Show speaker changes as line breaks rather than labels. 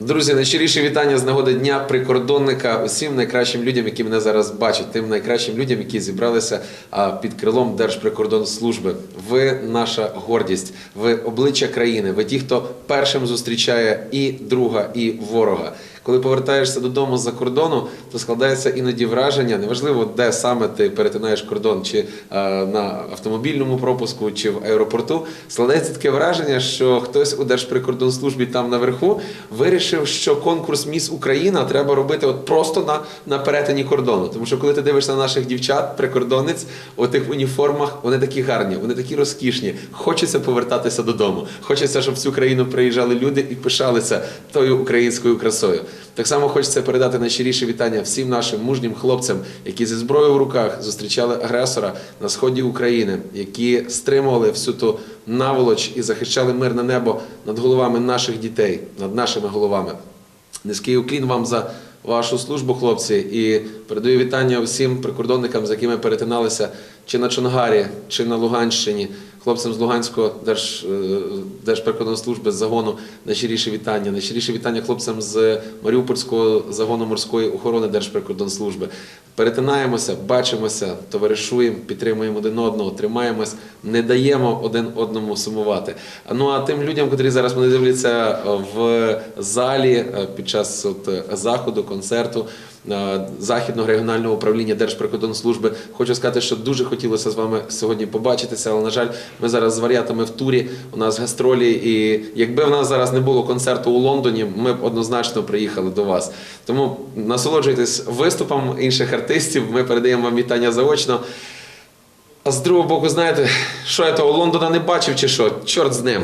Друзі, найщиріше вітання з нагоди Дня прикордонника усім найкращим людям, які мене зараз бачать, тим найкращим людям, які зібралися під крилом Держприкордонслужби. Ви наша гордість, ви обличчя країни, ви ті, хто першим зустрічає і друга, і ворога. Коли повертаєшся додому з-за кордону, то складається іноді враження, неважливо, де саме ти перетинаєш кордон, чи е, на автомобільному пропуску, чи в аеропорту, складається таке враження, що хтось у Держприкордонслужбі там наверху вирішив, що конкурс Міс Україна треба робити от просто на, на перетині кордону. Тому що коли ти дивишся на наших дівчат, прикордонниць у тих уніформах, вони такі гарні, вони такі розкішні. Хочеться повертатися додому. Хочеться, щоб в цю країну приїжджали люди і пишалися тою українською красою. Так само хочеться передати найщиріше вітання всім нашим мужнім хлопцям, які зі зброєю в руках зустрічали агресора на сході України, які стримували всю ту наволоч і захищали мирне небо над головами наших дітей, над нашими головами. Низький уклін вам за вашу службу, хлопці, і передаю вітання всім прикордонникам, з якими перетиналися чи на Чонгарі, чи на Луганщині. Хлопцям з Луганського Держ, е, Держприкордонслужби з загону найщиріше вітання. Найщиріше вітання хлопцям з Маріупольського загону морської охорони Держприкордонслужби. Перетинаємося, бачимося, товаришуємо, підтримуємо один одного, тримаємось, не даємо один одному сумувати. Ну а тим людям, котрі зараз мене дивляться в залі е, під час от, заходу, концерту. Е, Західного регіонального управління Держприкордонслужби. Хочу сказати, що дуже хотілося з вами сьогодні побачитися, але на жаль, ми зараз з варіатами в турі. У нас гастролі, і якби в нас зараз не було концерту у Лондоні, ми б однозначно приїхали до вас. Тому насолоджуйтесь виступом інших артистів. Ми передаємо вам вітання заочно. А з другого боку, знаєте, що я того Лондона не бачив чи що? Чорт з ним.